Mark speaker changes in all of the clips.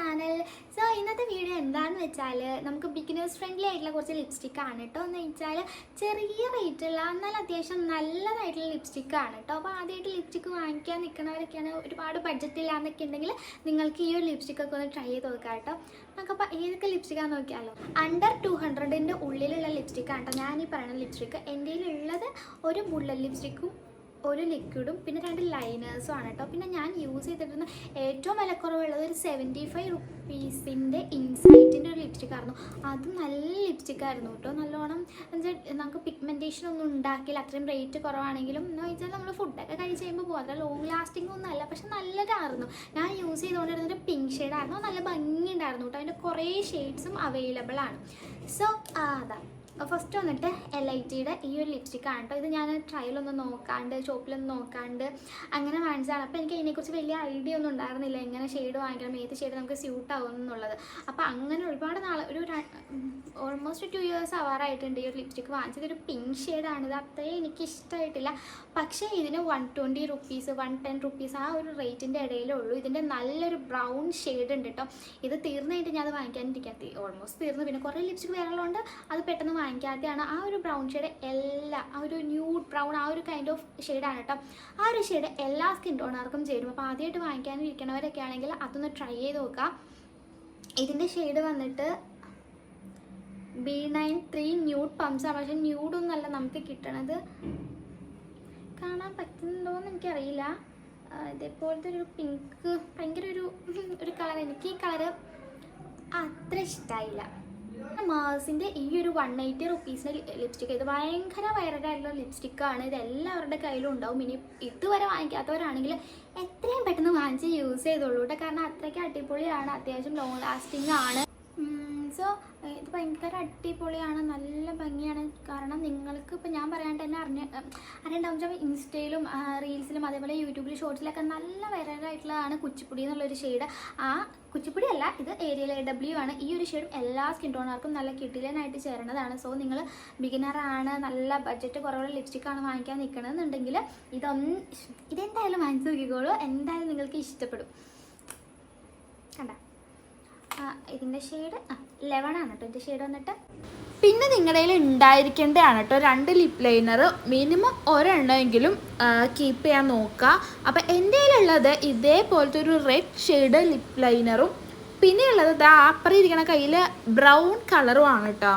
Speaker 1: Channel so ഇന്നത്തെ video എന്താണെന്ന് വെച്ചാൽ നമുക്ക് ബിഗിനേഴ്സ് ഫ്രണ്ട്ലി ആയിട്ടുള്ള കുറച്ച് ലിപ്സ്റ്റിക് ആണ് കേട്ടോ എന്ന് വെച്ചാൽ ചെറിയ റേറ്റുള്ള എന്നാൽ അത്യാവശ്യം നല്ലതായിട്ടുള്ള ലിപ്സ്റ്റിക് ആണ് കേട്ടോ അപ്പോൾ ആദ്യമായിട്ട് ലിപ്സ്റ്റിക് വാങ്ങിക്കാൻ നിൽക്കുന്നവരൊക്കെയാണ് ഒരുപാട് ബഡ്ജറ്റ് ഇല്ലാന്നൊക്കെ ഉണ്ടെങ്കിൽ നിങ്ങൾക്ക് ഈ ഒരു ലിപ്സ്റ്റിക് ഒക്കെ ഒന്ന് ട്രൈ ചെയ്ത് നോക്കാം കേട്ടോ നമുക്കപ്പോൾ ഏതൊക്കെ ലിപ്സ്റ്റിക്കാന്ന് നോക്കിയാലോ. അണ്ടർ ടു ഹൺഡ്രഡിന്റെ ഉള്ളിലുള്ള ലിപ്സ്റ്റിക് ആണ് കേട്ടോ ഞാൻ ഈ പറയുന്ന ലിപ്സ്റ്റിക് എന്റെ ഉള്ളത് ഒരു ബുള്ളറ്റ് ലിപ്സ്റ്റിക്കും ഒരു ലിക്വിഡും പിന്നെ രണ്ട് ലൈനേഴ്സും ആണ് കേട്ടോ പിന്നെ ഞാൻ യൂസ് ചെയ്തിരുന്ന ഏറ്റവും വിലക്കുറവുള്ളത് ഒരു സെവന്റി ഫൈവ് റുപ്പീസിന്റെ ഇൻസൈറ്റിന്റെ ഒരു ലിപ്സ്റ്റിക് ആയിരുന്നു. അത് നല്ല ലിപ്സ്റ്റിക് ആയിരുന്നു കേട്ടോ നല്ലോണം എന്നുവെച്ചാൽ നമുക്ക് പിഗ്മെന്റേഷൻ ഒന്നും ഉണ്ടാക്കില്ല. അത്രയും റേറ്റ് കുറവാണെങ്കിലും. എന്ന് വെച്ചാൽ നമ്മൾ ഫുഡൊക്കെ കഴിച്ച് കഴിയുമ്പോൾ പോകും അത്ര ലോങ് ലാസ്റ്റിംഗ് ഒന്നും അല്ല. പക്ഷെ നല്ലതായിരുന്നു. ഞാൻ യൂസ് ചെയ്തുകൊണ്ടിരുന്നൊരു പിങ്ക് ഷെയ്ഡായിരുന്നു നല്ല ഭംഗി ഉണ്ടായിരുന്നു കേട്ടോ അതിന്റെ കുറേ ഷെയ്ഡ്സും അവൈലബിൾ ആണ്. സോ അതാ. ഫസ്റ്റ് വന്നിട്ട് എൽ ഐ ടിയുടെ ഈ ഒരു ലിപ്സ്റ്റിക് ആണ് കേട്ടോ ഇത് ഞാൻ ട്രയലൊന്നും നോക്കാണ്ട് ഷോപ്പിലൊന്നും നോക്കാണ്ട് അങ്ങനെ വാങ്ങിച്ചതാണ്. അപ്പോൾ എനിക്ക് അതിനെക്കുറിച്ച് വലിയ ഐഡിയ ഒന്നും ഉണ്ടായിരുന്നില്ല. എങ്ങനെ ഷെയ്ഡ് വാങ്ങിക്കണം ഏത് ഷെയ്ഡ് നമുക്ക് സ്യൂട്ട് ആവും എന്നുള്ളത് അപ്പോൾ അങ്ങനെ ഒരുപാട് നാൾ ഒരു ഓൾമോസ്റ്റ് ടു ഇയേഴ്സ് ആവാറായിട്ടുണ്ട് ഈ ഒരു ലിപ്സ്റ്റിക് വാങ്ങിച്ചത്. ഒരു പിങ്ക് ഷെയ്ഡാണ് ഇത് അത്രയും എനിക്ക് ഇഷ്ടമായിട്ടില്ല പക്ഷേ ഇതിന് one twenty rupees one ten rupees ആ ഒരു റേറ്റിന്റെ ഇടയിലേ ഉള്ളൂ ഇതിന്റെ നല്ലൊരു ബ്രൗൺ ഷെയ്ഡ് ഉണ്ട് കേട്ടോ ഇത് തീർന്നതായിട്ട് ഞാൻ അത് വാങ്ങിക്കാനിരിക്കാത്ത. ഓൾമോസ്റ്റ് തീർന്നു. പിന്നെ കുറേ ലിപ്സ്റ്റിക് വേറെയുള്ളതുകൊണ്ട് അത് പെട്ടെന്ന് വാങ്ങിക്കാത്തതാണ് ആ ഒരു ബ്രൗൺ ഷെയ്ഡ് എല്ലാ ആ ഒരു ന്യൂഡ് ബ്രൗൺ ആ ഒരു കൈൻഡ് ഓഫ് ഷെയ്ഡാണ് കേട്ടോ ആ ഒരു ഷെയ്ഡ് എല്ലാ സ്കിൻ ടോണർക്കും ചേരും. അപ്പോൾ ആദ്യമായിട്ട് വാങ്ങിക്കാനിരിക്കണവരൊക്കെ ആണെങ്കിൽ അതൊന്ന് ട്രൈ ചെയ്ത് നോക്കാം. ഇതിന്റെ ഷെയ്ഡ് വന്നിട്ട് ബി നയൻ ത്രീ ന്യൂഡ് പംസാണ് പക്ഷെ ന്യൂഡൊന്നല്ല നമുക്ക് കിട്ടണത്. കാണാൻ പറ്റുന്നുണ്ടോയെന്ന് എനിക്കറിയില്ല. ആ, ഇതേപോലത്തെ ഒരു പിങ്ക് ഭയങ്കര ഒരു ഒരു കളർ എനിക്ക് ഈ കളർ അത്ര ഇഷ്ടമായില്ല മാസിന്റെ ഈ ഒരു വൺ എയ്റ്റി റുപ്പീസിന്റെ ലിപ്സ്റ്റിക്ക് ഇത് ഭയങ്കര ലിപ്സ്റ്റിക് ആണ്. ഇത് എല്ലാവരുടെ കയ്യിലും ഉണ്ടാവും. ഇനി ഇതുവരെ വാങ്ങിക്കാത്തവരാണെങ്കിൽ എത്രയും പെട്ടെന്ന് വാങ്ങിച്ച് യൂസ് ചെയ്തോളൂ കേട്ടോ കാരണം അത്രയ്ക്ക് അടിപൊളിയാണ്. അത്യാവശ്യം ലോങ് ലാസ്റ്റിംഗ് ആണ്. സോ ഇത് ഭയങ്കര അടിപൊളിയാണ് നല്ല ഭംഗിയാണ്. കാരണം നിങ്ങൾക്ക് ഇപ്പം ഞാൻ പറയാണ്ട് തന്നെ അറിഞ്ഞ അറിയണ്ടാവും വെച്ചാൽ ഇൻസ്റ്റയിലും റീൽസിലും അതേപോലെ യൂട്യൂബിൽ ഷോർട്സിലൊക്കെ നല്ല വൈറലായിട്ടുള്ളതാണ് കുച്ചിപ്പുടി എന്നുള്ളൊരു ഷെയ്ഡ്. ആ കുച്ചിപ്പുടി അല്ല ഇത് ഏരിയൽ എ ഡബ്ല്യു ആണ്. ഈ ഒരു ഷെയ്ഡും എല്ലാ സ്കിൻ ടോണർക്കും നല്ല കിട്ടിലനായിട്ട് ചേരണതാണ് സോ നിങ്ങൾ ബിഗിനറാണ് നല്ല ബഡ്ജറ്റ് കുറവുള്ള ലിപ്സ്റ്റിക്കാണ് വാങ്ങിക്കാൻ നിൽക്കണമെന്നുണ്ടെങ്കിൽ ഇതൊന്ന് ഇതെന്തായാലും വാങ്ങിച്ച് നോക്കിക്കോളൂ. എന്തായാലും നിങ്ങൾക്ക് ഇഷ്ടപ്പെടും. കണ്ട? ഇതിന്റെ ഷെയ്ഡ് ലെവൺ ആണ് കേട്ടോ ഇതിന്റെ ഷെയ്ഡ് വന്നിട്ട്.
Speaker 2: പിന്നെ നിങ്ങളുടെ കയ്യിൽ ഉണ്ടായിരിക്കേണ്ടതാണ് കേട്ടോ രണ്ട് ലിപ് ലൈനർ മിനിമം ഒരെണ്ണമെങ്കിലും കീപ്പ് ചെയ്യാൻ നോക്കുക അപ്പം എന്റെ കയ്യിലുള്ളത് ഇതേപോലത്തെ ഒരു റെഡ് ഷെയ്ഡ് ലിപ് ലൈനറും പിന്നെയുള്ളത് ദാ അപ്പുറം ഇരിക്കണ കയ്യിൽ ബ്രൗൺ കളറും ആണ് കേട്ടോ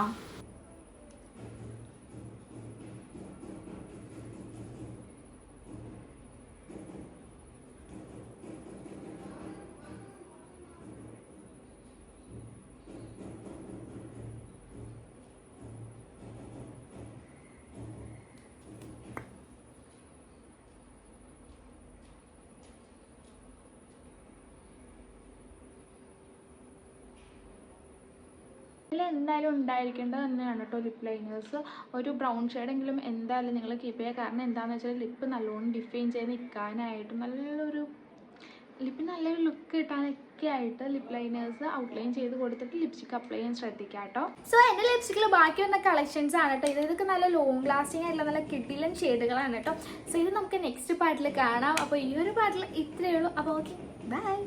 Speaker 2: എന്തായാലും ഉണ്ടായിരിക്കേണ്ടത് തന്നെയാണ് കേട്ടോ ലിപ് ലൈനേഴ്സ് ഒരു ബ്രൗൺ ഷെയ്ഡെങ്കിലും എന്തായാലും നിങ്ങൾ കീപ്പ് ചെയ്യുക. കാരണം എന്താണെന്ന് വെച്ചാൽ ലിപ്പ് നല്ലോണം ഡിഫൈൻ ചെയ്ത് നിൽക്കാനായിട്ടും നല്ലൊരു ലിപ്പിന് നല്ലൊരു ലുക്ക് കിട്ടാനൊക്കെ ആയിട്ട് ലിപ് ലൈനേഴ്സ് ഔട്ട്ലൈൻ ചെയ്ത് കൊടുത്തിട്ട് ലിപ്സ്റ്റിക് അപ്ലൈ ചെയ്യാൻ ശ്രദ്ധിക്കുക കേട്ടോ.
Speaker 1: സോ എന്റെ ലിപ്സ്റ്റിക്കിൽ ബാക്കി വന്ന കളക്ഷൻസ് ആണ് കേട്ടോ. ഇത് ഇതൊക്കെ നല്ല ലോങ് ലാസ്റ്റിംഗ് ആയിട്ടുള്ള നല്ല കിഡിലൻ ഷെയ്ഡുകളാണ് കേട്ടോ. സോ ഇത് നമുക്ക് നെക്സ്റ്റ് പാർട്ടിൽ കാണാം. അപ്പോൾ ഈ ഒരു പാർട്ടിൽ ഇത്രയേ ഉള്ളൂ. അപ്പോൾ ഓക്കെ ബൈ